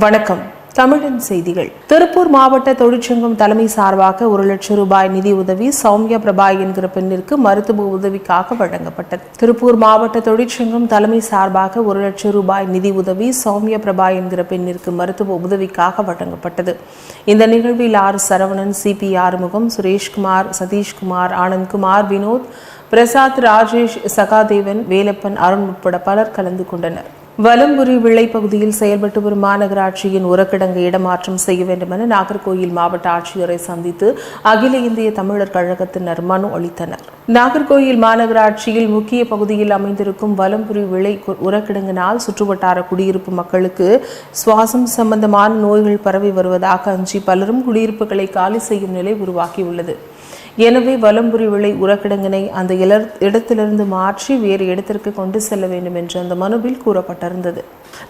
வணக்கம். தமிழின் செய்திகள். திருப்பூர் மாவட்ட தொழிற்சங்கம் தலைமை சார்பாக ஒரு லட்சம் ரூபாய் நிதி உதவி சௌமியா பிரபா என்கிற பெண்ணிற்கு மருத்துவ உதவிக்காக வழங்கப்பட்டது. திருப்பூர் மாவட்ட தொழிற்சங்கம் தலைமை சார்பாக ஒரு லட்சம் ரூபாய் நிதி உதவி சௌமியா பிரபா என்கிற பெண்ணிற்கு மருத்துவ உதவிக்காக வழங்கப்பட்டது. இந்த நிகழ்வில் R. Saravanan C. P. Arumugam Sureshkumar Satheeshkumar Anandkumar Vinoth Prasad Rajesh Sahadevan Velappan Arun உட்பட பலர் கலந்து கொண்டனர். வலம்புரி விளை பகுதியில் செயல்பட்டு வரும் மாநகராட்சியின் உரக்கிடங்கு இடமாற்றம் செய்ய வேண்டும் என நாகர்கோயில் மாவட்ட ஆட்சியரை சந்தித்து அகில இந்திய தமிழர் கழகத்தினர் மனு அளித்தனர். நாகர்கோயில் மாநகராட்சியில் முக்கிய பகுதியில் அமைந்திருக்கும் வலம்புரி விளை உரக்கிடங்கினால் சுற்றுவட்டார குடியிருப்பு மக்களுக்கு சுவாசம் சம்பந்தமான நோய்கள் பரவி வருவதாக அஞ்சி பலரும் குடியிருப்புகளை காலி செய்யும் நிலை உருவாகியுள்ளது. எனவே வலம்புரி விளை உரக்கிடங்கினை அந்த இடத்திலிருந்து மாற்றி வேறு இடத்திற்கு கொண்டு செல்ல வேண்டும் என்று அந்த மனுவில் கூறப்பட்டிருந்தது.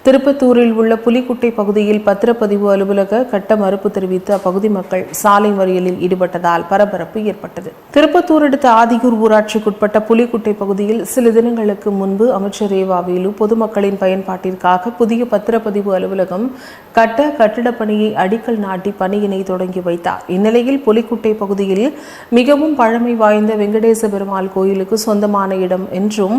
திருப்பத்தூரில் உள்ள புலிக்குட்டை பகுதியில் பத்திரப்பதிவு அலுவலக கட்ட மறுப்பு தெரிவித்து அப்பகுதி மக்கள் சாலை மறியலில் ஈடுபட்டதால் பரபரப்பு ஏற்பட்டது. திருப்பத்தூர் அடுத்த ஆதியூர் ஊராட்சிக்குட்பட்ட புலிக்குட்டை பகுதியில் சில தினங்களுக்கு முன்பு அமைச்சர் ரேவாவேலு பொதுமக்களின் பயன்பாட்டிற்காக புதிய பத்திரப்பதிவு அலுவலகம் கட்ட கட்டிடப் பணியை அடிக்கல் நாட்டி பணியினை தொடங்கி வைத்தார். இந்நிலையில் புலிக்குட்டை பகுதியில் மிகவும் பழமை வாய்ந்த வெங்கடேச பெருமாள் கோயிலுக்கு சொந்தமான இடம் என்றும்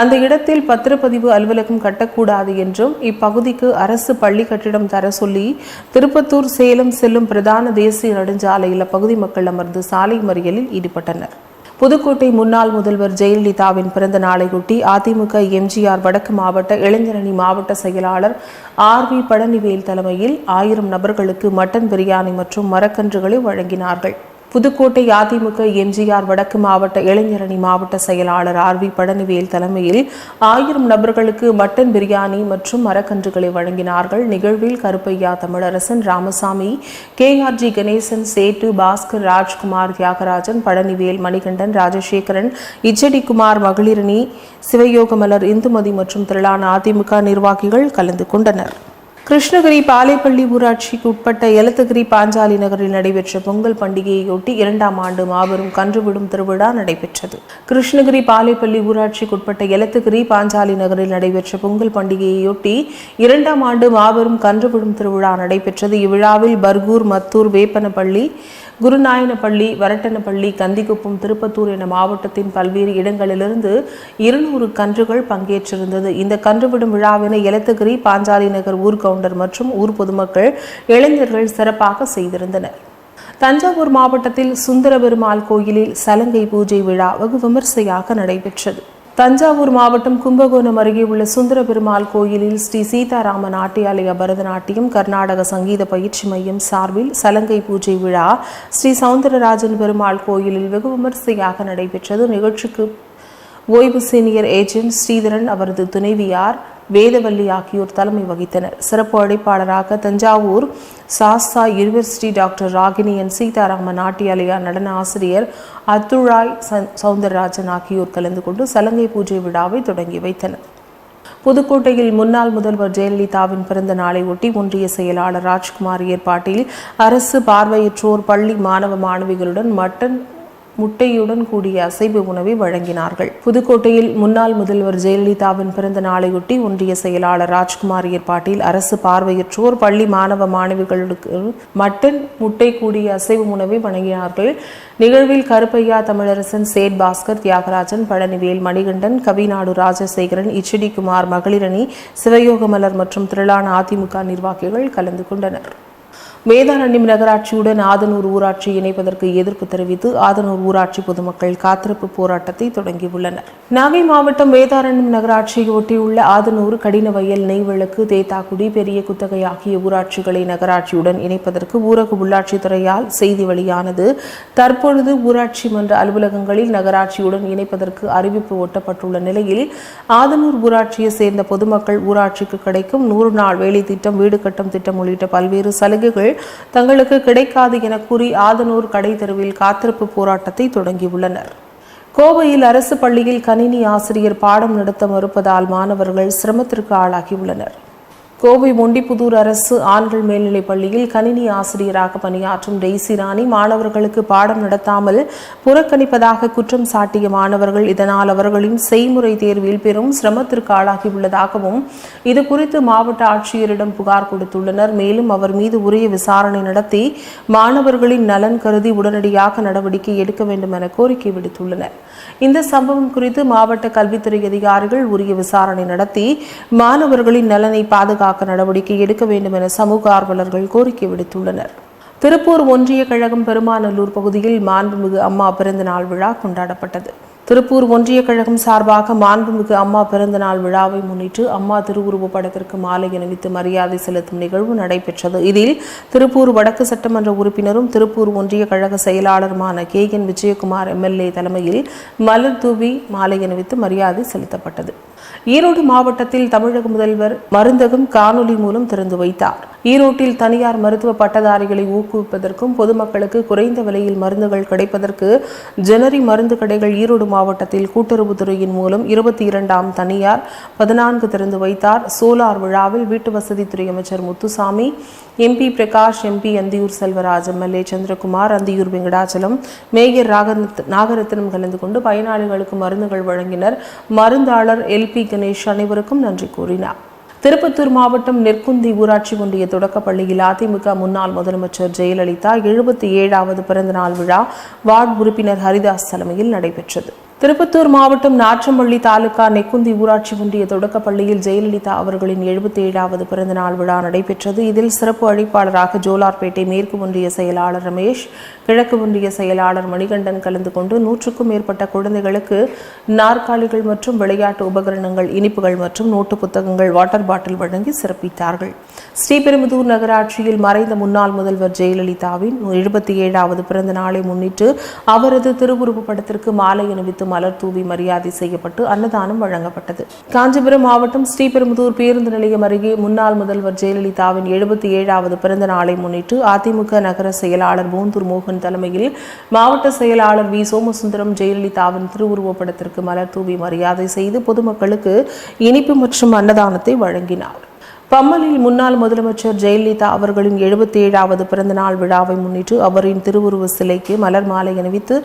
அந்த இடத்தில் பத்திரப்பதிவு அலுவலகம் கட்டக்கூடாது என்றும் இப்பகுதிக்கு அரசு பள்ளி கட்டிடம் தர சொல்லி திருப்பத்தூர் சேலம் செல்லும் பிரதான தேசிய நெடுஞ்சாலையில் அப்பகுதி மக்கள் அமர்ந்து சாலை மறியலில் ஈடுபட்டனர். புதுக்கோட்டை முன்னாள் முதல்வர் ஜெயலலிதாவின் பிறந்த நாளையொட்டி அதிமுக எம்ஜிஆர் வடக்கு மாவட்ட இளைஞரணி மாவட்ட செயலாளர் ஆர் வி பழனிவேல் தலைமையில் ஆயிரம் நபர்களுக்கு மட்டன் பிரியாணி மற்றும் மரக்கன்றுகளை வழங்கினார்கள். புதுக்கோட்டை அதிமுக எம்ஜிஆர் வடக்கு மாவட்ட இளைஞரணி மாவட்ட செயலாளர் ஆர் வி பழனிவேல் தலைமையில் ஆயிரம் நபர்களுக்கு மட்டன் பிரியாணி மற்றும் மரக்கன்றுகளை வழங்கினார்கள். நிகழ்வில் Karuppaiah Tamilarasan Ramasamy K R G Ganesan Settu Bhaskar Rajkumar Thiyagarajan Palanivel Manikandan Rajasekaran இச்செடிக்குமார் மகளிரணி சிவயோகமலர் இந்துமதி மற்றும் திரளான அதிமுக நிர்வாகிகள் கலந்து கொண்டனர். கிருஷ்ணகிரி பாலைப்பள்ளி ஊராட்சிக்கு உட்பட்ட எலத்தகிரி பாஞ்சாலி நகரில் நடைபெற்ற பொங்கல் பண்டிகையையொட்டி இரண்டாம் ஆண்டு மாபெரும் கன்றுவிடும் திருவிழா நடைபெற்றது. கிருஷ்ணகிரி பாலைப்பள்ளி ஊராட்சிக்கு உட்பட்ட எலத்தகிரி பாஞ்சாலி நகரில் நடைபெற்ற பொங்கல் பண்டிகையையொட்டி இரண்டாம் ஆண்டு மாபெரும் கன்றுவிடும் திருவிழா நடைபெற்றது. இவ்விழாவில் பர்கூர் மத்தூர் வேப்பனப்பள்ளி குருநாயனப்பள்ளி வரட்டனப்பள்ளி கந்திக்குப்பம் திருப்பத்தூர் என மாவட்டத்தின் பல்வேறு இடங்களிலிருந்து இருநூறு கன்றுகள் பங்கேற்றிருந்தது. இந்த கன்றுவிடும் விழாவினை எலத்தகிரி பாஞ்சாலி நகர் ஊர் கவுண்டர் மற்றும் ஊர் பொதுமக்கள் இளைஞர்கள் சிறப்பாக செய்திருந்தனர். தஞ்சாவூர் மாவட்டத்தில் சுந்தரபெருமாள் கோயிலில் சலங்கை பூஜை விழா வெகு விமர்சையாக நடைபெற்றது. தஞ்சாவூர் மாவட்டம் கும்பகோணம் அருகே உள்ள சுந்தர பெருமாள் கோயிலில் ஸ்ரீ சீதாராம நாட்டியாலய பரதநாட்டியம் கர்நாடக சங்கீத பயிற்சி மையம் சார்பில் சலங்கை பூஜை விழா ஸ்ரீ சவுந்தரராஜன் பெருமாள் கோயிலில் வெகு விமரிசையாக நடைபெற்றது. நிகழ்ச்சிக்கு ஓய்வு சீனியர் ஏஜென்ட் ஸ்ரீதரன் அவரது துணைவியார் வேதவல்லி ஆகியோர் தலைமை வகித்தனர். சிறப்பு அழைப்பாளராக தஞ்சாவூர் சாஸ்தா யூனிவர்சிட்டி டாக்டர் ராகினியன் சீதாராம நாட்டியாலயா நடன ஆசிரியர் அத்துழாய் ச- சவுந்தரராஜன் ஆகியோர் கலந்து கொண்டு சலங்கை பூஜை விழாவை தொடங்கி வைத்தனர். புதுக்கோட்டையில் முன்னாள் முதல்வர் ஜெயலலிதாவின் பிறந்த நாளை ஒட்டி ஒன்றிய செயலாளர் ராஜ்குமார் ஏற்பாட்டில் அரசு பார்வையற்றோர் பள்ளி மாணவ மாணவிகளுடன் மட்டன் முட்டையுடன் கூடிய அசைவ உணவை வழங்கினார்கள். புதுக்கோட்டையில் முன்னாள் முதல்வர் ஜெயலலிதாவின் பிறந்த நாளையொட்டி ஒன்றிய செயலாளர் ராஜ்குமார் ஏற்பாட்டில் அரசு பார்வையற்றோர் பள்ளி மாணவ மாணவிகளுக்கு மட்டன் முட்டை கூடிய அசைவ உணவை வழங்கினார்கள். நிகழ்வில் கருப்பையா தமிழரசன் சேட் பாஸ்கர் தியாகராஜன் பழனிவேல் மணிகண்டன் கவிநாடு ராஜசேகரன் இச்சடி குமார் மகளிரணி சிவயோகமலர் மற்றும் திரளான அதிமுக நிர்வாகிகள் கலந்து கொண்டனர். வேதாரண்யம் நகராட்சியுடன் ஆதனூர் ஊராட்சி இணைப்பதற்கு எதிர்ப்பு தெரிவித்து ஆதனூர் ஊராட்சி பொதுமக்கள் காத்திருப்பு போராட்டத்தை தொடங்கியுள்ளனர். நாகை மாவட்டம் வேதாரண்யம் நகராட்சியை ஒட்டியுள்ள ஆதனூர் கடினவயல் நெய்விளக்கு தேத்தாக்குடி பெரிய குத்தகை ஆகிய ஊராட்சிகளை நகராட்சியுடன் இணைப்பதற்கு ஊரக உள்ளாட்சித்துறையால் செய்தி வெளியானது. தற்பொழுது ஊராட்சி மன்ற அலுவலகங்களில் நகராட்சியுடன் இணைப்பதற்கு அறிவிப்பு ஒட்டப்பட்டுள்ள நிலையில் ஆதனூர் ஊராட்சியை சேர்ந்த பொதுமக்கள் ஊராட்சிக்கு கிடைக்கும் நூறு நாள் வேலை திட்டம் வீடு கட்டும் திட்டம் உள்ளிட்ட பல்வேறு சலுகைகள் தங்களுக்கு கிடைக்காது என கூறி ஆதனூர் கடை தெருவில் காத்திருப்பு போராட்டத்தை தொடங்கியுள்ளனர். கோவையில் அரசு பள்ளியில் கணினி ஆசிரியர் பாடம் நடத்த மறுப்பதால் மாணவர்கள் சிரமத்திற்கு ஆளாகியுள்ளனர். கோவை மொண்டிப்புதூர் அரசு ஆண்கள் மேல்நிலைப் பள்ளியில் கணினி ஆசிரியராக பணியாற்றும் டெய்சி ராணி மாணவர்களுக்கு பாடம் நடத்தாமல் புறக்கணிப்பதாக குற்றம் சாட்டிய மாணவர்கள் இதனால் அவர்களின் செய்முறை தேர்வில் பெரும் சிரமத்திற்கு ஆளாகியுள்ளதாகவும் இது குறித்து மாவட்ட ஆட்சியரிடம் புகார் கொடுத்துள்ளனர். மேலும் அவர் மீது உரிய விசாரணை நடத்தி மாணவர்களின் நலன் கருதி உடனடியாக நடவடிக்கை எடுக்க வேண்டும் என கோரிக்கை விடுத்துள்ளனர். இந்த சம்பவம் குறித்து மாவட்ட கல்வித்துறை அதிகாரிகள் உரிய விசாரணை நடத்தி மாணவர்களின் நலனை பாதுகாக்க நடவடிக்கை எடுக்க வேண்டும் என சமூக ஆர்வலர்கள் கோரிக்கை விடுத்துள்ளனர். திருப்பூர் ஒன்றிய கழகம் பெருமாநல்லூர் பகுதியில் மாண்புமிகு அம்மா பிறந்தநாள் விழா கொண்டாடப்பட்டது. திருப்பூர் ஒன்றிய கழகம் சார்பாக மாண்புமிகு அம்மா பிறந்தநாள் விழாவை முன்னிட்டு அம்மா திருவுருவ படத்திற்கு மாலை அணிவித்து மரியாதை செலுத்தும் நிகழ்வு நடைபெற்றது. இதில் திருப்பூர் வடக்கு சட்டமன்ற உறுப்பினரும் திருப்பூர் ஒன்றிய கழக செயலாளருமான கே. என். விஜயகுமார் எம்எல்ஏ தலைமையில் மலர் தூவி மாலை அணிவித்து மரியாதை செலுத்தப்பட்டது. ஈரோடு மாவட்டத்தில் தமிழக முதல்வர் மருந்தகம் காணொலி மூலம் திறந்து வைத்தார். ஈரோட்டில் தனியார் மருத்துவ பட்டதாரிகளை ஊக்குவிப்பதற்கும் பொதுமக்களுக்கு குறைந்த விலையில் மருந்துகள் கிடைப்பதற்கு ஜெனரி மருந்து கடைகள் ஈரோடு மாவட்டத்தில் கூட்டுறவுத்துறையின் மூலம் இருபத்தி இரண்டாம் தனியார் பதினான்கு திறந்து வைத்தார். சோலார் விழாவில் வீட்டு வசதித்துறை அமைச்சர் Muthusamy MP Prakash MP Anthiyur Selvaraj MLA Chandrakumar Anthiyur Venkatachalam mayor Nagarathinam கலந்து கொண்டு பயனாளிகளுக்கு மருந்துகள் வழங்கினர். மருந்தாளர் எல் பி கணேஷ் அனைவருக்கும் நன்றி கூறினார். திருப்பத்தூர் மாவட்டம் நெற்குந்தி ஊராட்சி ஒன்றிய தொடக்கப் பள்ளியில் அதிமுக முன்னாள் முதலமைச்சர் ஜெயலலிதா எழுபத்தி ஏழாவது பிறந்தநாள் விழா வார்டு உறுப்பினர் ஹரிதாஸ் தலைமையில் நடைபெற்றது. திருப்பத்தூர் மாவட்டம் நாற்றம்பள்ளி தாலுகா நெக்குந்தி ஊராட்சி ஒன்றிய தொடக்கப்பள்ளியில் ஜெயலலிதா அவர்களின் எழுபத்தி ஏழாவது பிறந்தநாள் விழா நடைபெற்றது. இதில் சிறப்பு அழைப்பாளராக ஜோலார்பேட்டை மேற்கு ஒன்றிய செயலாளர் ரமேஷ் கிழக்கு ஒன்றிய செயலாளர் மணிகண்டன் கலந்து கொண்டு நூற்றுக்கும் மேற்பட்ட குழந்தைகளுக்கு நாற்காலிகள் மற்றும் விளையாட்டு உபகரணங்கள் இனிப்புகள் மற்றும் நோட்டு புத்தகங்கள் வாட்டர் பாட்டில் வழங்கி சிறப்பித்தார்கள். ஸ்ரீபெரும்புதூர் நகராட்சியில் மறைந்த முன்னாள் முதல்வர் ஜெயலலிதாவின் எழுபத்தி ஏழாவது பிறந்த நாளை முன்னிட்டு அவரது திருவுருவப் படத்திற்கு மாலை அணிவித்து மலர் தூவி மரியாதை செய்யப்பட்டு அன்னதானம் வழங்கப்பட்டது. காஞ்சிபுரம் மாவட்டம் ஸ்ரீபெரும்புதூர் பேருந்து நிலையம் அருகே முன்னாள் முதல்வர் ஜெயலலிதாவின் எழுபத்தி ஏழாவது பிறந்த நாளை முன்னிட்டு அதிமுக நகர செயலாளர் பூந்தூர் மோகன் தலைமையில் மாவட்ட செயலாளர் வி சோமசுந்தரம் ஜெயலலிதாவின் திருவுருவப்படத்திற்கு மலர் தூவி மரியாதை செய்து பொதுமக்களுக்கு இனிப்பு மற்றும் அன்னதானத்தை வழங்கினார். பம்மலில் முன்னாள் முதலமைச்சர் ஜெயலலிதா அவர்களின் எழுபத்தி ஏழாவது பிறந்தநாள் விழாவை முன்னிட்டு அவரின் திருவுருவ சிலைக்கு மலர் மாலை அணிவித்து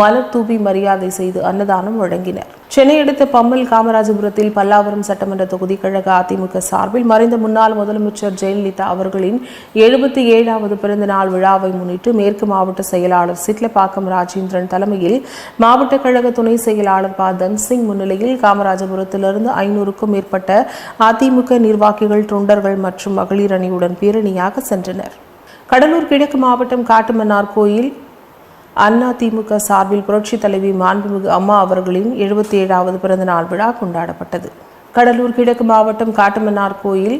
மலர் தூவி மரியாதை செய்து அன்னதானம் வழங்கினர். சென்னை அடுத்த பம்மல் காமராஜபுரத்தில் பல்லாவரம் சட்டமன்ற தொகுதி கழக அதிமுக சார்பில் மறைந்த முன்னாள் முதலமைச்சர் ஜெயலலிதா அவர்களின் எழுபத்தி ஏழாவது பிறந்த நாள் விழாவை முன்னிட்டு மேற்கு மாவட்ட செயலாளர் சிட்லப்பாக்கம் ராஜேந்திரன் தலைமையில் மாவட்ட கழக துணை செயலாளர் ப தன்சிங் முன்னிலையில் காமராஜபுரத்திலிருந்து ஐநூறுக்கும் மேற்பட்ட அதிமுக நிர்வாகிகள் தொண்டர்கள் மற்றும் மகளிர் அணியுடன் பேரணியாக சென்றனர். கடலூர் கிழக்கு மாவட்டம் காட்டுமன்னார் கோயில் அண்ணா திமுக சார்பில் புரட்சி தலைவி மாண்புமிகு அம்மா அவர்களின் எழுபத்தி ஏழாவது பிறந்தநாள் விழா கொண்டாடப்பட்டது. கடலூர் கிழக்கு மாவட்டம் காட்டுமன்னார் கோயில்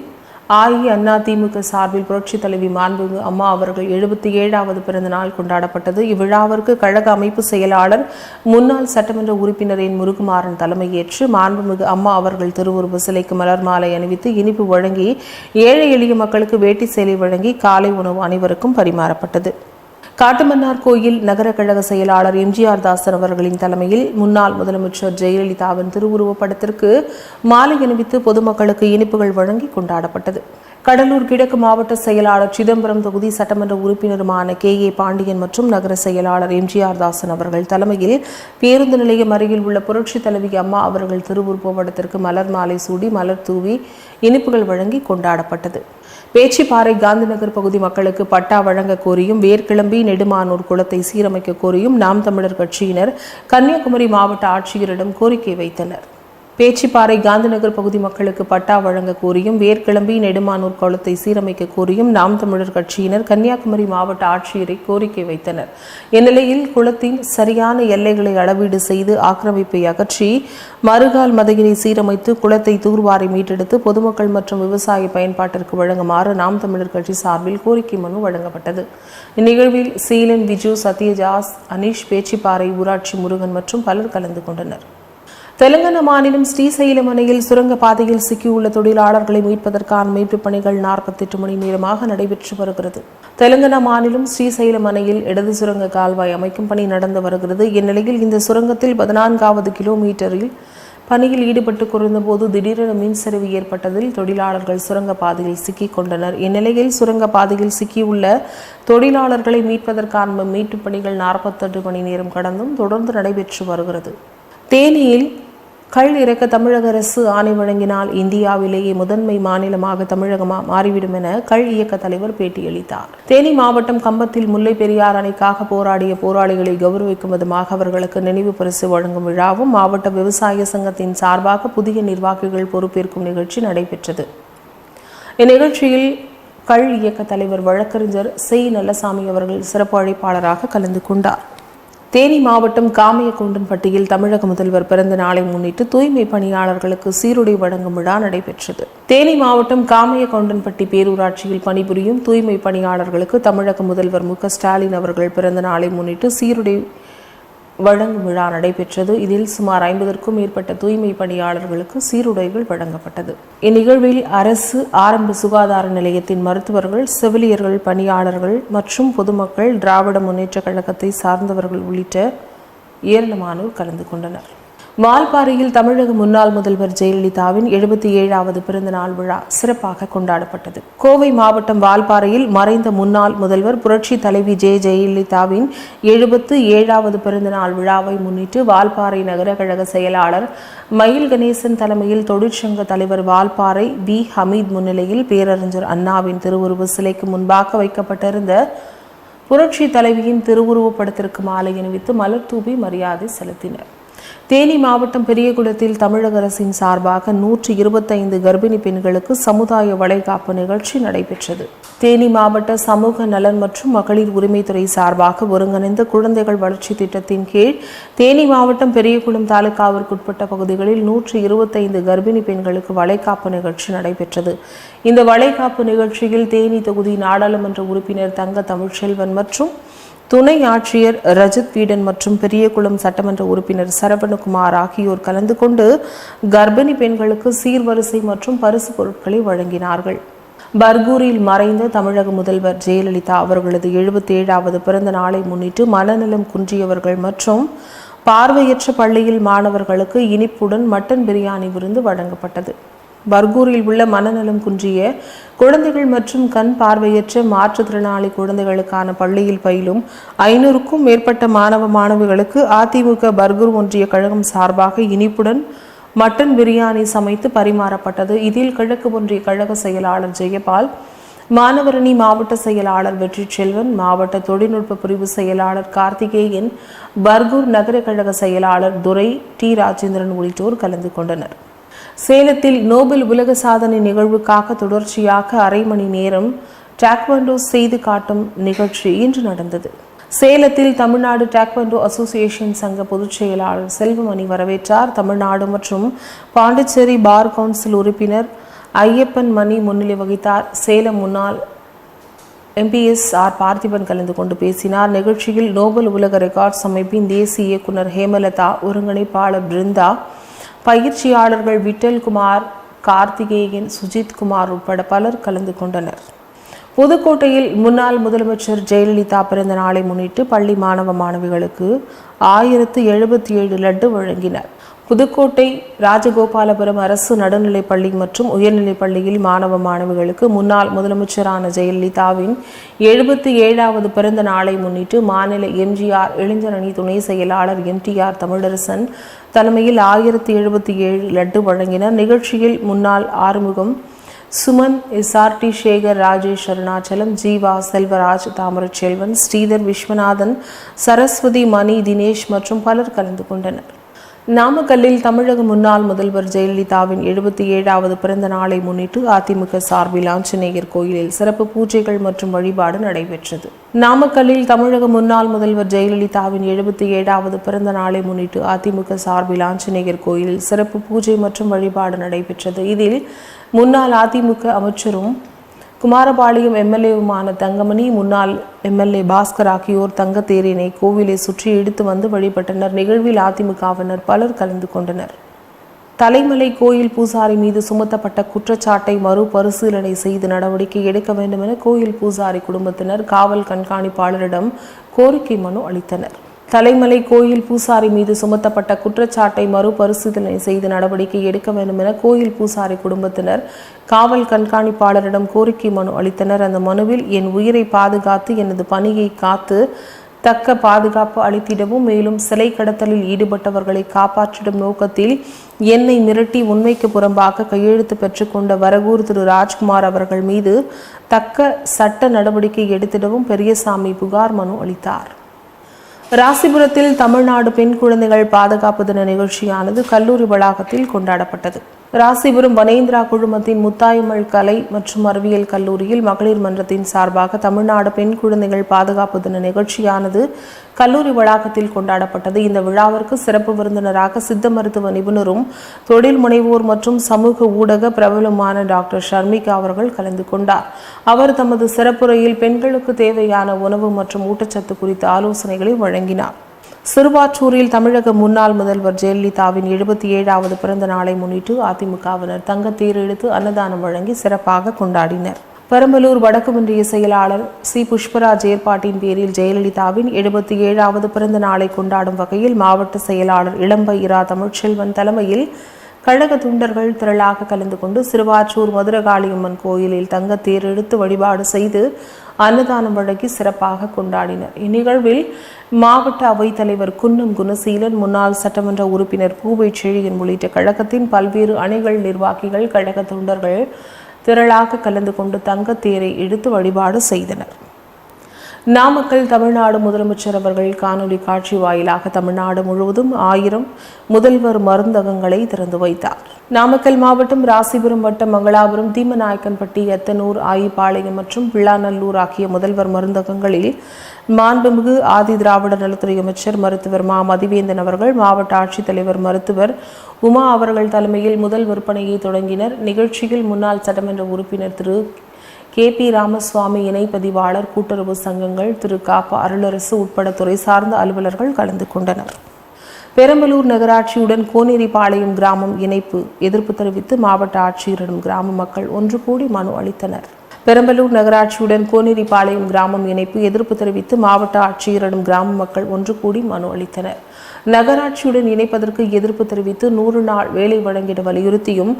அஇஅதிமுக திமுக சார்பில் புரட்சித் தலைவி மாண்புமிகு அம்மா அவர்கள் எழுபத்தி ஏழாவது பிறந்த நாள் கொண்டாடப்பட்டது. இவ்விழாவிற்கு கழக அமைப்பு செயலாளர் முன்னாள் சட்டமன்ற உறுப்பினர் என் முருகுமாறன் தலைமையேற்று மாண்புமிகு அம்மா அவர்கள் திருவுருவ சிலைக்கு மலர் மாலை அணிவித்து இனிப்பு வழங்கி ஏழை எளிய மக்களுக்கு வேட்டி சேலை வழங்கி காலை உணவு அனைவருக்கும் பரிமாறப்பட்டது. காட்டுமன்னார் கோயில் நகர கழக செயலாளர் எம்ஜிஆர் தாசன் அவர்களின் தலைமையில் முன்னாள் முதலமைச்சர் ஜெயலலிதாவின் திருவுருவப் படத்திற்கு மாலை அணிவித்து பொதுமக்களுக்கு இனிப்புகள் வழங்கி கொண்டாடப்பட்டது. கடலூர் கிழக்கு மாவட்ட செயலாளர் சிதம்பரம் தொகுதி சட்டமன்ற உறுப்பினருமான கே ஏ பாண்டியன் மற்றும் நகர செயலாளர் எம்ஜிஆர் தாசன் அவர்கள் தலைமையில் பேருந்து நிலையம் அருகில் உள்ள புரட்சி தலைவி அம்மா அவர்கள் திருவூர் படத்திற்கு மலர் மாலை சூடி மலர் தூவி இனிப்புகள் வழங்கி கொண்டாடப்பட்டது. பேச்சிப்பாறை காந்திநகர் பகுதி மக்களுக்கு பட்டா வழங்க கோரியும் வேர்கிளம்பி நெடுமானூர் குளத்தை சீரமைக்க கோரியும் நாம் தமிழர் கட்சியினர் கன்னியாகுமரி மாவட்ட ஆட்சியரிடம் கோரிக்கை வைத்தனர். பேச்சிப்பாறை காந்திநகர் பகுதி மக்களுக்கு பட்டா வழங்க கோரியும் வேர்கிளம்பி நெடுமானூர் குளத்தை சீரமைக்க கோரியும் நாம் தமிழர் கட்சியினர் கன்னியாகுமரி மாவட்ட ஆட்சியரை கோரிக்கை வைத்தனர். இந்நிலையில் குளத்தின் சரியான எல்லைகளை அளவீடு செய்து ஆக்கிரமிப்பை அகற்றி மறுகால் மதகினை சீரமைத்து குளத்தை தூர்வாரி மீட்டெடுத்து பொதுமக்கள் மற்றும் விவசாய பயன்பாட்டிற்கு வழங்குமாறு நாம் தமிழர் கட்சி சார்பில் கோரிக்கை மனு வழங்கப்பட்டது. இந்நிகழ்வில் சீலன் விஜு சத்யஜாஸ் அனீஷ் பேச்சிப்பாறை ஊராட்சி முருகன் மற்றும் பலர் கலந்து கொண்டனர். தெலுங்கானா மாநிலம் ஸ்ரீசைலம் அணையில் சுரங்க பாதையில் சிக்கியுள்ள தொழிலாளர்களை மீட்பதற்கான மீட்புப் பணிகள் நாற்பத்தெட்டு மணி நேரமாக நடைபெற்று வருகிறது. தெலுங்கானா மாநிலம் ஸ்ரீசைலம் அணையில் இடது சுரங்க கால்வாய் அமைக்கும் பணி நடந்து வருகிறது. இந்நிலையில் இந்த சுரங்கத்தில் பதினான்காவது கிலோமீட்டரில் பணியில் ஈடுபட்டு கொண்டிருந்தபோது திடீரென மின்சரிவு ஏற்பட்டதில் தொழிலாளர்கள் சுரங்கப்பாதையில் சிக்கிக் கொண்டனர். இந்நிலையில் சுரங்கப்பாதையில் சிக்கியுள்ள தொழிலாளர்களை மீட்பதற்கான மீட்புப் பணிகள் நாற்பத்தெட்டு மணி நேரம் கடந்தும் தொடர்ந்து நடைபெற்று வருகிறது. தேனியில் கள் இறக்க தமிழக அரசு ஆணை வழங்கினால் இந்தியாவிலேயே முதன்மை மாநிலமாக தமிழகமா மாறிவிடும் என கள் இயக்க தலைவர் பேட்டியளித்தார். தேனி மாவட்டம் கம்பத்தில் முல்லை பெரியார் அணைக்காக போராடிய போராளிகளை கௌரவிக்கும் விதமாக அவர்களுக்கு நினைவு பரிசு வழங்கும் விழாவும் மாவட்ட விவசாய சங்கத்தின் சார்பாக புதிய நிர்வாகிகள் பொறுப்பேற்கும் நிகழ்ச்சி நடைபெற்றது. இந்நிகழ்ச்சியில் கள் இயக்க தலைவர் வழக்கறிஞர் செய் நல்லசாமி அவர்கள் சிறப்பு அழைப்பாளராக கலந்து கொண்டார். தேனி மாவட்டம் காமையக்கொண்டன்பட்டியில் தமிழக முதல்வர் பிறந்த நாளை முன்னிட்டு தூய்மை பணியாளர்களுக்கு சீருடை வழங்கும் விழா நடைபெற்றது. தேனி மாவட்டம் காமையக்கொண்டன்பட்டி பேரூராட்சியில் பணிபுரியும் தூய்மை பணியாளர்களுக்கு தமிழக முதல்வர் மு ஸ்டாலின் அவர்கள் பிறந்த நாளை முன்னிட்டு சீருடை வழங்கும் விழா நடைபெற்றது. இதில் சுமார் ஐம்பதற்கும் மேற்பட்ட தூய்மை பணியாளர்களுக்கு சீருடைகள் வழங்கப்பட்டது. இந்நிகழ்வில் அரசு ஆரம்ப சுகாதார நிலையத்தின் மருத்துவர்கள் செவிலியர்கள் பணியாளர்கள் மற்றும் பொதுமக்கள் திராவிட முன்னேற்றக் கழகத்தை சார்ந்தவர்கள் உள்ளிட்ட ஏராளமானோர் கலந்து கொண்டனர். வால்பாறையில் தமிழக முன்னாள் முதல்வர் ஜெயலலிதாவின் எழுபத்தி ஏழாவது பிறந்த நாள் விழா சிறப்பாக கொண்டாடப்பட்டது. கோவை மாவட்டம் வால்பாறையில் மறைந்த முன்னாள் முதல்வர் புரட்சி தலைவி ஜெ. ஜெயலலிதாவின் எழுபத்து ஏழாவது பிறந்த நாள் விழாவை முன்னிட்டு வால்பாறை நகர கழக செயலாளர் மயில் கணேசன் தலைமையில் தொழிற்சங்க தலைவர் வால்பாறை பி ஹமீத் முன்னிலையில் பேரறிஞர் அண்ணாவின் திருவுருவ சிலைக்கு முன்பாக வைக்கப்பட்டிருந்த புரட்சி தலைவியின் திருவுருவப் படத்திற்கு மாலை அணிவித்து மலர் தூவி மரியாதை செலுத்தினர். தேனி மாவட்டம் பெரியகுளத்தில் தமிழக அரசின் சார்பாக நூற்றி இருபத்தைந்து கர்ப்பிணி பெண்களுக்கு சமுதாய வளைகாப்பு நிகழ்ச்சி நடைபெற்றது. தேனி மாவட்ட சமூக நலன் மற்றும் மகளிர் உரிமைத்துறை சார்பாக ஒருங்கிணைந்த குழந்தைகள் வளர்ச்சி திட்டத்தின் கீழ் தேனி மாவட்டம் பெரியகுளம் தாலுகாவிற்குட்பட்ட பகுதிகளில் நூற்றி இருபத்தைந்து கர்ப்பிணி பெண்களுக்கு வளைகாப்பு நிகழ்ச்சி நடைபெற்றது. இந்த வளைகாப்பு நிகழ்ச்சியில் தேனி தொகுதி நாடாளுமன்ற உறுப்பினர் தங்க தமிழ்ச்செல்வன் மற்றும் துணை ஆட்சியர் ரஜித் வீடன் மற்றும் பெரியகுளம் சட்டமன்ற உறுப்பினர் சரவணகுமார் ஆகியோர் கலந்து கொண்டு கர்ப்பிணி பெண்களுக்கு சீர்வரிசை மற்றும் பரிசு பொருட்களை வழங்கினார்கள். பர்கூரில் மறைந்த தமிழக முதல்வர் ஜெயலலிதா அவர்களது எழுபத்தி ஏழாவது பிறந்த நாளை முன்னிட்டு மனநலம் குன்றியவர்கள் மற்றும் பார்வையற்ற பள்ளியில் மாணவர்களுக்கு இனிப்புடன் மட்டன் பிரியாணி விருந்து வழங்கப்பட்டது. பர்கூரில் உள்ள மனநலம் குன்றிய குழந்தைகள் மற்றும் கண் பார்வையற்ற மாற்றுத்திறனாளி குழந்தைகளுக்கான பள்ளியில் பயிலும் ஐநூறுக்கும் மேற்பட்ட மாணவ மாணவிகளுக்கு அதிமுக பர்கூர் ஒன்றிய கழகம் சார்பாக இனிப்புடன் மட்டன் பிரியாணி சமைத்து பரிமாறப்பட்டது. இதில் கிழக்கு ஒன்றிய கழக செயலாளர் ஜெயபால் மாணவரணி மாவட்ட செயலாளர் வெற்றி செல்வன் மாவட்ட தொழில்நுட்ப பிரிவு செயலாளர் கார்த்திகேயன் பர்கூர் நகர கழக செயலாளர் துரை டி. ராஜேந்திரன் உள்ளிட்டோர் கலந்து கொண்டனர். சேலத்தில் நோபல் உலக சாதனை நிகழ்வுக்காக தொடர்ச்சியாக அரை மணி நேரம் டாக்வண்டோ செய்து காட்டும் நிகழ்ச்சி இன்று நடந்தது. சேலத்தில் தமிழ்நாடு டாக்வண்டோ அசோசியேஷன் சங்க பொதுச் செயலாளர் செல்வமணி வரவேற்றார். தமிழ்நாடு மற்றும் பாண்டிச்சேரி பார் கவுன்சில் உறுப்பினர் ஐயப்பன் மணி முன்னிலை வகித்தார். சேலம் முன்னாள் எம்பிஎஸ் ஆர் பார்த்திபன் கலந்து கொண்டு பேசினார். நிகழ்ச்சியில் நோபல் உலக ரெக்கார்ட்ஸ் அமைப்பின் தேசிய இயக்குனர் ஹேமலதா ஒருங்கிணைப்பாளர் பிருந்தா பயிற்சியாளர்கள் விட்டல்குமார் கார்த்திகேயன் சுஜித் குமார் உட்பட பலர் கலந்து கொண்டனர். புதுக்கோட்டையில் முன்னாள் முதலமைச்சர் ஜெயலலிதா பிறந்த நாளை முன்னிட்டு பள்ளி மாணவ மாணவிகளுக்கு ஆயிரத்து எழுபத்தி ஏழு லட்டு வழங்கினர். புதுக்கோட்டை ராஜகோபாலபுரம் அரசு நடுநிலைப் பள்ளி மற்றும் உயர்நிலைப் பள்ளியில் மாணவ மாணவிகளுக்கு முன்னாள் முதலமைச்சரான ஜெயலலிதாவின் எழுபத்தி ஏழாவது பிறந்த நாளை முன்னிட்டு மாநில எம்ஜிஆர் இளைஞரணி துணை செயலாளர் எம்டிஆர் தமிழரசன் தலைமையில் ஆயிரத்தி எழுபத்தி ஏழு லட்டு வழங்கினர். நிகழ்ச்சியில் முன்னாள் ஆறுமுகம் சுமன் எஸ்ஆர்டி சேகர் ராஜேஷ் அருணாச்சலம் ஜீவா செல்வராஜ் தாமரச்செல்வன் ஸ்ரீதர் விஸ்வநாதன் சரஸ்வதி மணி தினேஷ் மற்றும் பலர் கலந்து கொண்டனர். நாமக்கல்லில் தமிழக முன்னாள் முதல்வர் ஜெயலலிதாவின் எழுபத்தி ஏழாவது பிறந்த நாளை முன்னிட்டு அதிமுக சார்பில் ஆஞ்சநேயர் கோயிலில் சிறப்பு பூஜைகள் மற்றும் வழிபாடு நடைபெற்றது. நாமக்கல்லில் தமிழக முன்னாள் முதல்வர் ஜெயலலிதாவின் எழுபத்தி ஏழாவது பிறந்த நாளை முன்னிட்டு அதிமுக சார்பில் ஆஞ்சநேயர் கோயிலில் சிறப்பு பூஜை மற்றும் வழிபாடு நடைபெற்றது. இதில் முன்னாள் அதிமுக அமைச்சரும் குமாரபாளையம் எம்எல்ஏவுமான தங்கமணி முன்னாள் எம்எல்ஏ பாஸ்கர் ஆகியோர் தங்கத்தேரினை கோவிலை சுற்றி இழுத்து வந்து வழிபட்டனர். நிகழ்வில் அதிமுகவினர் பலர் கலந்து கொண்டனர். தலைமலை கோயில் பூசாரி மீது சுமத்தப்பட்ட குற்றச்சாட்டை மறுபரிசீலனை செய்து நடவடிக்கை எடுக்க வேண்டும் என கோயில் பூசாரி குடும்பத்தினர் காவல் கண்காணிப்பாளரிடம் கோரிக்கை மனு அளித்தனர். தலைமலை கோயில் பூசாரி மீது சுமத்தப்பட்ட குற்றச்சாட்டை மறுபரிசீலனை செய்து நடவடிக்கை எடுக்க வேண்டும் என கோயில் பூசாரி குடும்பத்தினர் காவல் கண்காணிப்பாளரிடம் கோரிக்கை மனு அளித்தனர். அந்த மனுவில் என் உயிரை பாதுகாத்து எனது பணியை காத்து தக்க பாதுகாப்பு அளித்திடவும் மேலும் சிலை கடத்தலில் ஈடுபட்டவர்களை காப்பாற்றிடும் நோக்கத்தில் என்னை மிரட்டி உண்மைக்கு புறம்பாக கையெழுத்து பெற்றுக்கொண்ட வரகூர் திரு. ராஜ்குமார் அவர்கள் மீது தக்க சட்ட நடவடிக்கை எடுத்திடவும் பெரியசாமி புகார் மனு அளித்தார். ராசிபுரத்தில் தமிழ்நாடு பெண் குழந்தைகள் பாதுகாப்பு தின நிகழ்ச்சியானது கல்லூரி வளாகத்தில் கொண்டாடப்பட்டது. ராசிபுரம் வனேந்திரா குழுமத்தின் முத்தாயம்மல் கலை மற்றும் அறிவியல் கல்லூரியில் மகளிர் மன்றத்தின் சார்பாக தமிழ்நாடு பெண் குழந்தைகள் பாதுகாப்பு தின நிகழ்ச்சியானது கல்லூரி வளாகத்தில் கொண்டாடப்பட்டது. இந்த விழாவிற்கு சிறப்பு விருந்தினராக சித்த மருத்துவ நிபுணரும் தொழில் முனைவோர் மற்றும் சமூக ஊடக பிரபலமான டாக்டர் ஷர்மிகா அவர்கள் கலந்து கொண்டார். அவர் தமது சிறப்புரையில் பெண்களுக்கு தேவையான உணவு மற்றும் ஊட்டச்சத்து குறித்த ஆலோசனைகளை வழங்கினார். சிறுவாற்றூரில் தமிழக முன்னாள் முதல்வர் ஜெயலலிதாவின் எழுபத்தி ஏழாவது பிறந்த நாளை முன்னிட்டு அதிமுகவினர் தங்கத்தீர் இழுத்து அன்னதானம் வழங்கி சிறப்பாக கொண்டாடினர். பெரம்பலூர் வடக்கு ஒன்றிய செயலாளர் சி. புஷ்பராஜ் ஏற்பாட்டின் பேரில் ஜெயலலிதாவின் எழுபத்தி ஏழாவது பிறந்த நாளை கொண்டாடும் வகையில் மாவட்ட செயலாளர் இளம்பை இரா தமிழ்ச்செல்வன் தலைமையில் கழக துண்டர்கள் திரளாக கலந்து கொண்டு சிறுவாச்சூர் மதுரகாளியம்மன் கோயிலில் தங்கத்தேர் எடுத்து வழிபாடு செய்து அன்னதானம் வழங்கி சிறப்பாக கொண்டாடினர். இந்நிகழ்வில் மாவட்ட அவைத்தலைவர் குன்னம் குணசீலன் முன்னாள் சட்டமன்ற உறுப்பினர் பூவை செழியன் உள்ளிட்ட கழகத்தின் பல்வேறு அணிகள் நிர்வாகிகள் கழக தொண்டர்கள் திரளாக கலந்து கொண்டு தங்கத்தேரை இழுத்து வழிபாடு செய்தனர். நாமக்கல் தமிழ்நாடு முதலமைச்சர் அவர்கள் காணொலி காட்சி வாயிலாக தமிழ்நாடு முழுவதும் ஆயிரம் முதல்வர் மருந்தகங்களை திறந்து வைத்தார். நாமக்கல் மாவட்டம் ராசிபுரம் வட்டம் மங்களாபுரம் தீமநாயக்கன்பட்டி எத்தனூர் ஆயிப்பாளையம் மற்றும் பிள்ளாநல்லூர் ஆகிய முதல்வர் மருந்தகங்களில் மாண்புமிகு ஆதி திராவிட நலத்துறை அமைச்சர் மருத்துவர் மா. மதிவேந்தன் அவர்கள் மாவட்ட ஆட்சித்தலைவர் மருத்துவர் உமா அவர்கள் தலைமையில் முதல் விற்பனையை தொடங்கினர். நிகழ்ச்சியில் முன்னாள் சட்டமன்ற உறுப்பினர் திரு கே பி ராமசுவாமி இணைப்பதிவாளர் கூட்டுறவு சங்கங்கள் திரு காப்பா அருளரசு உட்பட துறை சார்ந்த அலுவலர்கள் கலந்து கொண்டனர். பெரம்பலூர் நகராட்சியுடன் கோனேரிபாளையம் கிராமம் இணைப்பு எதிர்ப்பு தெரிவித்து மாவட்ட ஆட்சியரிடம் கிராம மக்கள் ஒன்று கூடி மனு அளித்தனர். பெரம்பலூர் நகராட்சியுடன் கோனேரிபாளையம் கிராமம் இணைப்பு எதிர்ப்பு தெரிவித்து மாவட்ட ஆட்சியரிடம் கிராம மக்கள் ஒன்று கூடி மனு அளித்தனர். நகராட்சியுடன் இணைப்பதற்கு எதிர்ப்பு தெரிவித்து நூறு நாள் வேலை வழங்கிட வலியுறுத்தியும்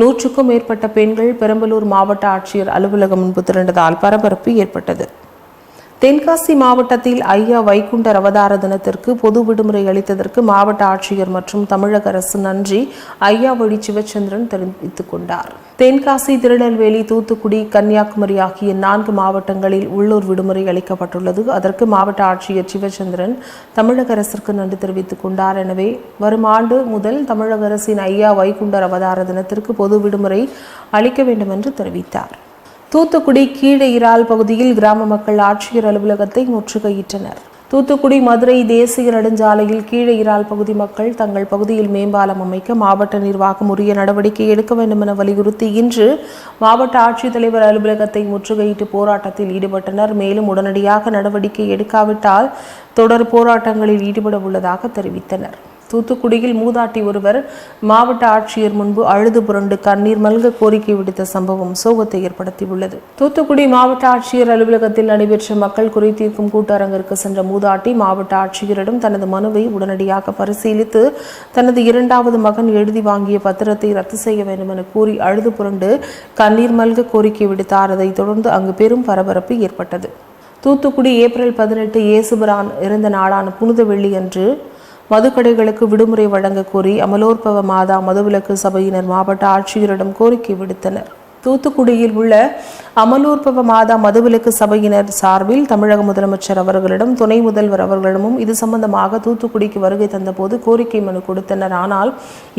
நூற்றுக்கும் மேற்பட்ட பெண்கள் பெரம்பலூர் மாவட்ட ஆட்சியர் அலுவலகம் முன்பு திரண்டதால் பரபரப்பு ஏற்பட்டது. தென்காசி மாவட்டத்தில் ஐயா வைகுண்டர் அவதார தினத்திற்கு பொது விடுமுறை அளித்ததற்கு மாவட்ட ஆட்சியர் மற்றும் தமிழக அரசு நன்றி. ஐயா வழி சிவச்சந்திரன் தெரிவித்துக் கொண்டார். தென்காசி திருநெல்வேலி தூத்துக்குடி கன்னியாகுமரி ஆகிய நான்கு மாவட்டங்களில் உள்ளூர் விடுமுறை அளிக்கப்பட்டுள்ளது. அதற்கு மாவட்ட ஆட்சியர் சிவச்சந்திரன் தமிழக அரசிற்கு நன்றி தெரிவித்துக் கொண்டார். எனவே வரும் ஆண்டு முதல் தமிழக அரசின் ஐயா வைகுண்டர் அவதார தினத்திற்கு பொது விடுமுறை அளிக்க வேண்டும் என்று தெரிவித்தார். தூத்துக்குடி கீழே இறால் பகுதியில் கிராம மக்கள் ஆட்சியர் அலுவலகத்தை முற்றுகையிட்டனர். தூத்துக்குடி மதுரை தேசிய நெடுஞ்சாலையில் கீழே இறால் பகுதி மக்கள் தங்கள் பகுதியில் மேம்பாலம் அமைக்க மாவட்ட நிர்வாகம் உரிய நடவடிக்கை எடுக்க வேண்டும் என வலியுறுத்தி இன்று மாவட்ட ஆட்சித்தலைவர் அலுவலகத்தை முற்றுகையிட்டு போராட்டத்தில் ஈடுபட்டனர். மேலும் உடனடியாக நடவடிக்கை எடுக்காவிட்டால் தொடர் போராட்டங்களில் ஈடுபட உள்ளதாக தெரிவித்தனர். தூத்துக்குடியில் மூதாட்டி ஒருவர் மாவட்ட ஆட்சியர் முன்பு அழுது புரண்டு கண்ணீர் மல்க கோரிக்கை விடுத்த சம்பவம் சோகத்தை ஏற்படுத்தியுள்ளது. தூத்துக்குடி மாவட்ட ஆட்சியர் அலுவலகத்தில் நடைபெற்ற மக்கள் குறை தீர்க்கும் கூட்டரங்கிற்கு சென்ற மூதாட்டி மாவட்ட ஆட்சியரிடம் தனது மனுவை உடனடியாக பரிசீலித்து தனது இரண்டாவது மகன் எழுதி வாங்கிய பத்திரத்தை ரத்து செய்ய வேண்டும் என கூறி அழுது புரண்டு கண்ணீர் மல்க கோரிக்கை விடுத்தார். அதைத் தொடர்ந்து அங்கு பெரும் பரபரப்பு ஏற்பட்டது. தூத்துக்குடி ஏப்ரல் பதினெட்டு இயேசுபிரான் இறந்த நாளான புனித வெள்ளி அன்று மதுக்கடைகளுக்கு விடுமுறை வழங்க கோரி அமலோற்பவ மாதா மதுவிலக்கு சபையினர் மாவட்ட ஆட்சியரிடம் கோரிக்கை விடுத்தனர். தூத்துக்குடியில் உள்ள அமலூர்பவ மாதா மதுவிலக்கு சபையினர் சார்பில் தமிழக முதலமைச்சர் அவர்களிடம் துணை முதல்வர் அவர்களிடமும் இது சம்பந்தமாக தூத்துக்குடிக்கு வருகை தந்தபோது கோரிக்கை மனு கொடுத்தனர். ஆனால்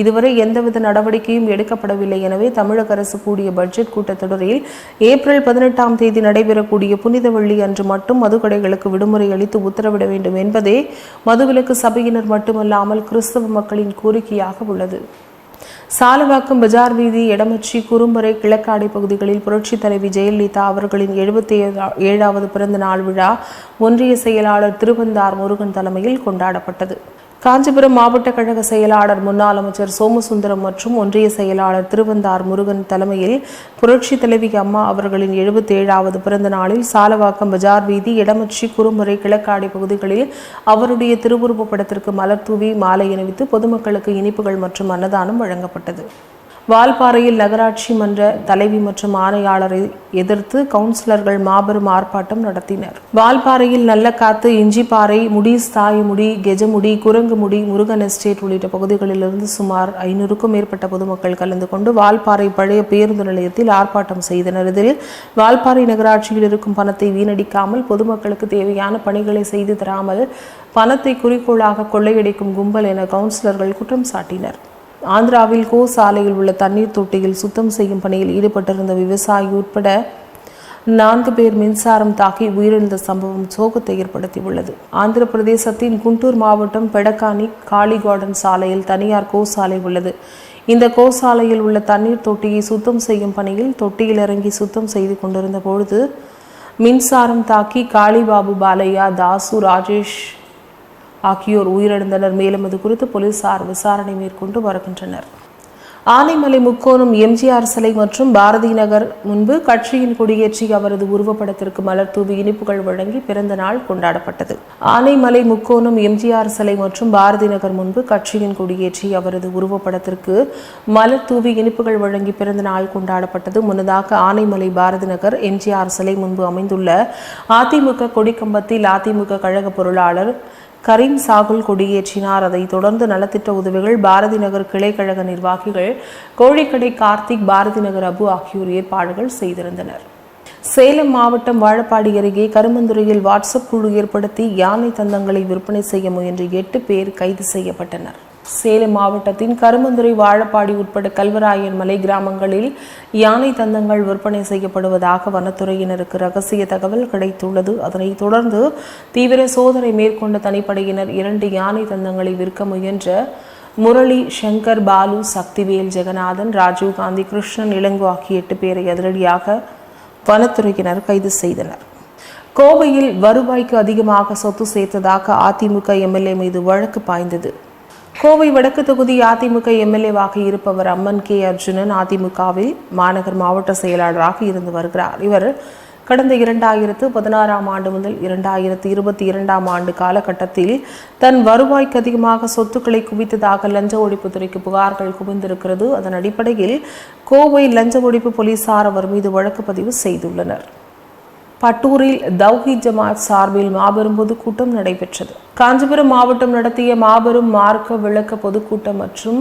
இதுவரை எந்தவித நடவடிக்கையும் எடுக்கப்படவில்லை எனவே தமிழக அரசு கூடிய பட்ஜெட் கூட்டத்தொடரில் ஏப்ரல் பதினெட்டாம் தேதி நடைபெறக்கூடிய புனித வெள்ளி அன்று மட்டும் மதுக்கடைகளுக்கு விடுமுறை அளித்து உத்தரவிட வேண்டும் என்பதே மதுவிலக்கு சபையினர் மட்டுமல்லாமல் கிறிஸ்தவ மக்களின் கோரிக்கையாக உள்ளது. சாலவாக்கம் பஜார் வீதி எடமச்சி குறும்பறை கிழக்காடை பகுதிகளில் புரட்சித் தலைவி ஜெயலலிதா அவர்களின் எழுபத்தி ஏழாவது பிறந்த நாள் விழா ஒன்றிய செயலாளர் திருவந்தார் முருகன் தலைமையில் கொண்டாடப்பட்டது. காஞ்சிபுரம் மாவட்ட கழக செயலாளர் முன்னாள் அமைச்சர் சோமசுந்தரம் மற்றும் ஒன்றிய செயலாளர் திருவந்தார் முருகன் தலைமையில் புரட்சி தலைவி அம்மா அவர்களின் எழுபத்தி ஏழாவது பிறந்த நாளில் சாலவாக்கம் பஜார் வீதி இடமச்சி குறுமுறை கிழக்காடி பகுதிகளில் அவருடைய திருவுருவப் படத்திற்கு மலர் தூவி மாலை அணிவித்து பொதுமக்களுக்கு இனிப்புகள் மற்றும் அன்னதானம் வழங்கப்பட்டது. வால்பாறையில் நகராட்சி மன்ற தலைவி மற்றும் ஆணையாளரை எதிர்த்து கவுன்சிலர்கள் மாபெரும் ஆர்ப்பாட்டம் நடத்தினர். வால்பாறையில் நல்ல காத்து இஞ்சிப்பாறை முடி ஸ்தாயமுடி கெஜமுடி குரங்குமுடி முருகன் எஸ்டேட் உள்ளிட்ட பகுதிகளிலிருந்து சுமார் ஐநூறுக்கும் மேற்பட்ட பொதுமக்கள் கலந்து கொண்டு வால்பாறை பழைய பேருந்து நிலையத்தில் ஆர்ப்பாட்டம் செய்தனர். இதில் வால்பாறை நகராட்சியில் இருக்கும் பணத்தை வீணடிக்காமல் பொதுமக்களுக்கு தேவையான பணிகளை செய்து தராமல் பணத்தை குறிக்கோளாக கொள்ளையடிக்கும் கும்பல் என கவுன்சிலர்கள் குற்றம் சாட்டினர். ஆந்திராவில் கோ சாலையில் உள்ள தண்ணீர் தொட்டியில் சுத்தம் செய்யும் பணியில் ஈடுபட்டிருந்த விவசாயி உட்பட நான்கு பேர் மின்சாரம் தாக்கி உயிரிழந்த சம்பவம் சோகத்தை ஏற்படுத்தியுள்ளது. ஆந்திர பிரதேசத்தின் குண்டூர் மாவட்டம் பெடக்கானி காளி கார்டன் சாலையில் தனியார் கோ சாலை உள்ளது. இந்த கோசாலையில் உள்ள தண்ணீர் தொட்டியை சுத்தம் செய்யும் பணியில் தொட்டியில் இறங்கி சுத்தம் செய்து கொண்டிருந்த பொழுது மின்சாரம் தாக்கி காளிபாபு பாலையா தாசு ராஜேஷ் ஆகியோர் உயிரிழந்தனர். மேலும் இது குறித்து போலீசார் விசாரணை மேற்கொண்டு வருகின்றனர். ஆனைமலை முக்கோணம் எம்ஜிஆர் சிலை மற்றும் பாரதி நகர் முன்பு கட்சியின் கொடியேற்றி அவரது உருவப்படத்திற்கு மலர் தூவி இனிப்புகள் வழங்கி பிறந்த நாள் கொண்டாடப்பட்டது. ஆனைமலை முக்கோணம் எம்ஜிஆர் சிலை மற்றும் பாரதி நகர் முன்பு கட்சியின் கொடியேற்றி அவரது உருவப்படத்திற்கு மலர் தூவி இனிப்புகள் வழங்கி பிறந்த நாள் கொண்டாடப்பட்டது. முன்னதாக ஆனைமலை பாரதி நகர் எம்ஜிஆர் சிலை முன்பு அமைந்துள்ள அதிமுக கொடிக்கம்பத்தில் அதிமுக கழக பொருளாளர் கரீம் சாகுல் கொடியேற்றினார். அதைத் தொடர்ந்து நலத்திட்ட உதவிகள் பாரதி நகர் கிளை கழக நிர்வாகிகள் கோழிக்கடை கார்த்திக் பாரதி நகர் அபு ஆகியோர் ஏற்பாடுகள் செய்திருந்தனர். சேலம் மாவட்டம் வாழப்பாடி அருகே கருமந்துறையில் வாட்ஸ்அப் குழு ஏற்படுத்தி யானை தந்தங்களை விற்பனை செய்ய முயன்ற எட்டு பேர் கைது செய்யப்பட்டனர். சேலம் மாவட்டத்தின் கருமந்துறை வாழப்பாடி உட்பட கல்வராயன் மலை கிராமங்களில் யானை தந்தங்கள் விற்பனை செய்யப்படுவதாக வனத்துறையினருக்கு ரகசிய தகவல் கிடைத்துள்ளது. அதனைத் தொடர்ந்து தீவிர சோதனை மேற்கொண்ட தனிப்படையினர் இரண்டு யானை தந்தங்களை விற்க முயன்ற முரளி சங்கர் பாலு சக்திவேல் ஜெகநாதன் ராஜீவ்காந்தி கிருஷ்ணன் இளங்கோ ஆகிய எட்டு பேரை அதிரடியாக வனத்துறையினர் கைது செய்தனர். கோவையில் வருவாய்க்கு அதிகமாக சொத்து சேர்த்ததாக அதிமுக எம்எல்ஏ மீது வழக்கு பாய்ந்தது. கோவை வடக்கு தொகுதி அதிமுக எம்எல்ஏவாக இருப்பவர் அம்மன் கே அர்ஜுனன் அதிமுகவில் மாநகர் மாவட்ட செயலாளராக இருந்து வருகிறார். இவர் கடந்த இரண்டாயிரத்து பதினாறாம் ஆண்டு முதல் இரண்டாயிரத்து இருபத்தி இரண்டாம் ஆண்டு காலகட்டத்தில் தன் வருவாய்க்கு அதிகமாக சொத்துக்களை குவித்ததாக லஞ்ச ஒழிப்புத்துறைக்கு புகார்கள் குவிந்திருக்கிறது. அதன் அடிப்படையில் கோவை லஞ்ச ஒழிப்பு போலீசார் அவர் மீது வழக்கு பதிவு செய்துள்ளனர். பட்டூரில் தௌஹி ஜமாத் சார்பில் மாபெரும் பொதுக்கூட்டம் நடைபெற்றது. காஞ்சிபுரம் மாவட்டம் நடத்திய மாபெரும் மார்க்க விளக்க பொதுக்கூட்டம் மற்றும்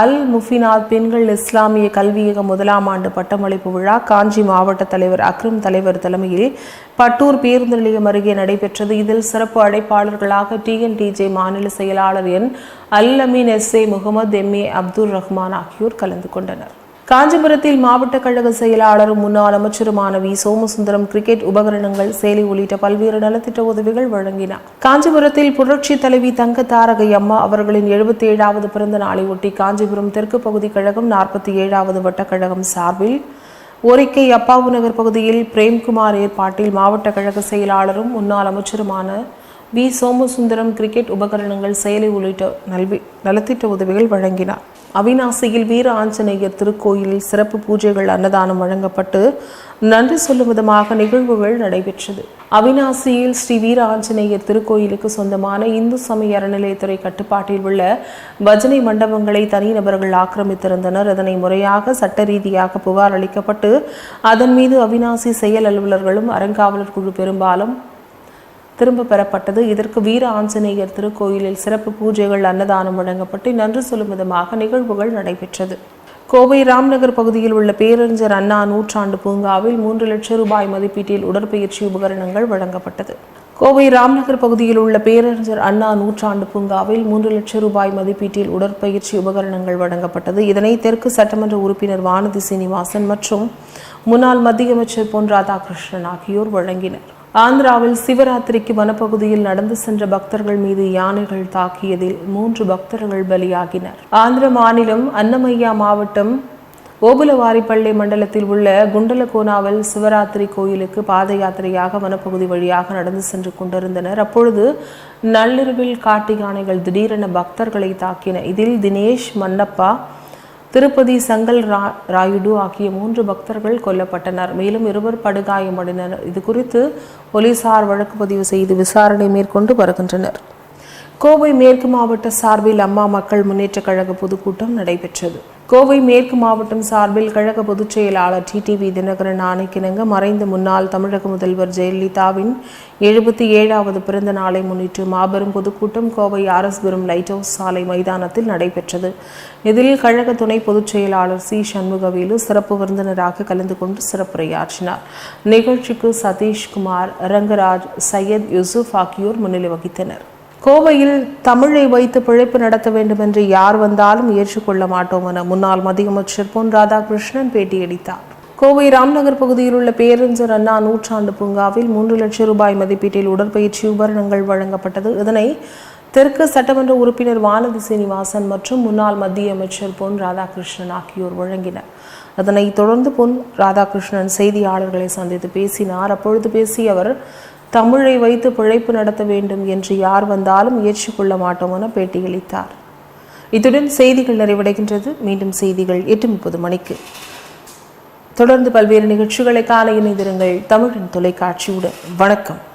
அல் முஃபினாத் பெண்கள் இஸ்லாமிய கல்வியக முதலாம் ஆண்டு பட்டமளிப்பு விழா காஞ்சி மாவட்ட தலைவர் அக்ரம் தலைவர் தலைமையில் பட்டூர் பேருந்து நிலையம் அருகே நடைபெற்றது. இதில் சிறப்பு அழைப்பாளர்களாக டிஎன்டிஜே மாநில செயலாளர் N Allameen S A Mohammed M A Abdul Rahman ஆகியோர் கலந்து கொண்டனர். காஞ்சிபுரத்தில் மாவட்ட கழக செயலாளரும் முன்னாள் அமைச்சருமான வி. சோமசுந்தரம் கிரிக்கெட் உபகரணங்கள் சேலை உள்ளிட்ட பல்வேறு நலத்திட்ட உதவிகள் வழங்கினார். காஞ்சிபுரத்தில் புரட்சி தலைவி தங்க தாரகை அம்மா அவர்களின் எழுபத்தி ஏழாவது பிறந்த நாளையொட்டி காஞ்சிபுரம் தெற்கு பகுதி கழகம் நாற்பத்தி ஏழாவது வட்டக்கழகம் சார்பில் ஒரிக்கை அப்பாவு நகர் பகுதியில் பிரேம்குமார் ஏற்பாட்டில் மாவட்ட கழக செயலாளரும் முன்னாள் அமைச்சருமான வி. சோமசுந்தரம் கிரிக்கெட் உபகரணங்கள் செயலி உள்ளிட்ட நல்வி நலத்திட்ட உதவிகள் வழங்கினார். அவிநாசியில் வீர ஆஞ்சநேயர் திருக்கோயிலில் சிறப்பு பூஜைகள் அன்னதானம் வழங்கப்பட்டு நன்றி சொல்லும் விதமாக நிகழ்வுகள் நடைபெற்றது. அவிநாசியில் ஸ்ரீ வீர ஆஞ்சநேயர் திருக்கோயிலுக்கு சொந்தமான இந்து சமய அறநிலையத்துறை கட்டுப்பாட்டில் உள்ள பஜனை மண்டபங்களை தனிநபர்கள் ஆக்கிரமித்திருந்தனர். அதனை முறையாக சட்ட ரீதியாக புகார் அளிக்கப்பட்டு அதன் மீது அவிநாசி செயல் அலுவலர்களும் அறங்காவலர் குழு பெரும்பாலும் திரும்ப பெறப்பட்டது. இதற்கு வீர ஆஞ்சநேயர் திருக்கோயிலில் சிறப்பு பூஜைகள் அன்னதானம் வழங்கப்பட்டு நன்றி சொல்லும் விதமாக நிகழ்வுகள் நடைபெற்றது. கோவை ராம்நகர் பகுதியில் உள்ள பேரறிஞர் அண்ணா நூற்றாண்டு பூங்காவில் மூன்று லட்சம் ரூபாய் மதிப்பீட்டில் உடற்பயிற்சி உபகரணங்கள் வழங்கப்பட்டது. கோவை ராம்நகர் பகுதியில் உள்ள பேரறிஞர் அண்ணா நூற்றாண்டு பூங்காவில் மூன்று லட்சம் ரூபாய் மதிப்பீட்டில் உடற்பயிற்சி உபகரணங்கள் வழங்கப்பட்டது. இதனை தெற்கு சட்டமன்ற உறுப்பினர் வானதி சீனிவாசன் மற்றும் முன்னாள் மத்திய அமைச்சர் பொன் ராதாகிருஷ்ணன் ஆகியோர் வழங்கினர். ஆந்திராவில் சிவராத்திரிக்கு வனப்பகுதியில் நடந்து சென்ற பக்தர்கள் மீது யானைகள் தாக்கியதில் மூன்று பக்தர்கள் பலியாகினர். ஆந்திர மாநிலம் அன்னமையா மாவட்டம் ஓபுலவாரிப்பள்ளி மண்டலத்தில் உள்ள குண்டலகோனாவில் சிவராத்திரி கோயிலுக்கு பாத யாத்திரையாக வனப்பகுதி வழியாக நடந்து சென்று கொண்டிருந்தனர். அப்பொழுது நள்ளிரவில் காட்டு யானைகள் திடீரென பக்தர்களை தாக்கின. இதில் தினேஷ் மன்னப்பா திருப்பதி சங்கல் ரா ராயுடு ஆகிய மூன்று பக்தர்கள் கொல்லப்பட்டனர். மேலும் இருவர் படுகாயமடைந்தனர். இது குறித்து போலீசார் வழக்கு பதிவு செய்து விசாரணை மேற்கொண்டு வருகின்றனர். கோவை மேற்கு மாவட்ட சார்பில் அம்மா மக்கள் முன்னேற்ற கழக பொதுக்கூட்டம் நடைபெற்றது. கோவை மேற்கு மாவட்டம் சார்பில் கழக பொதுச் செயலாளர் டிடிவி தினகரன் ஆணைக்கிணங்க மறைந்த முன்னாள் தமிழக முதல்வர் ஜெயலலிதாவின் எழுபத்தி ஏழாவது பிறந்த நாளை முன்னிட்டு மாபெரும் பொதுக்கூட்டம் கோவை ஆர்எஸ்புரம் லைட் ஹவுஸ் சாலை மைதானத்தில் நடைபெற்றது. இதில் கழக துணை பொதுச் செயலாளர் சி சண்முகவேலு சிறப்பு விருந்தினராக கலந்து கொண்டு சிறப்புரையாற்றினார். நிகழ்ச்சிக்கு சதீஷ்குமார் ரங்கராஜ் சையத் யூசுப் ஆகியோர் முன்னிலை வகித்தனர். கோவையில் தமிழை வைத்து பிழைப்பு நடத்த வேண்டும் என்று யார் வந்தாலும் ஏற்றுக்கொள்ள மாட்டோம் என முன்னாள் மத்திய அமைச்சர் பொன் ராதாகிருஷ்ணன் பேட்டியளித்தார். கோவை ராம்நகர் பகுதியில் உள்ள பேரறிஞர் அண்ணா நூற்றாண்டு பூங்காவில் மூன்று லட்சம் ரூபாய் மதிப்பீட்டில் உடற்பயிற்சி உபகரணங்கள் வழங்கப்பட்டது. இதனை தெற்கு சட்டமன்ற உறுப்பினர் வானதி சீனிவாசன் மற்றும் முன்னாள் மத்திய அமைச்சர் பொன் ராதாகிருஷ்ணன் ஆகியோர் வழங்கினர். அதனைத் தொடர்ந்து பொன் ராதாகிருஷ்ணன் செய்தியாளர்களை சந்தித்து பேசினார். அப்பொழுது பேசிய அவர் தமிழை வைத்து பிழைப்பு நடத்த வேண்டும் என்று யார் வந்தாலும் ஏற்றுக்கொள்ள மாட்டோம் என பேட்டியளித்தார். இத்துடன் செய்திகள் நிறைவடைகின்றது. மீண்டும் செய்திகள் எட்டு முப்பது மணிக்கு. தொடர்ந்து பல்வேறு நிகழ்ச்சிகளை காலை இணைந்திருங்கள். தமிழின் தொலைக்காட்சியுடன். வணக்கம்.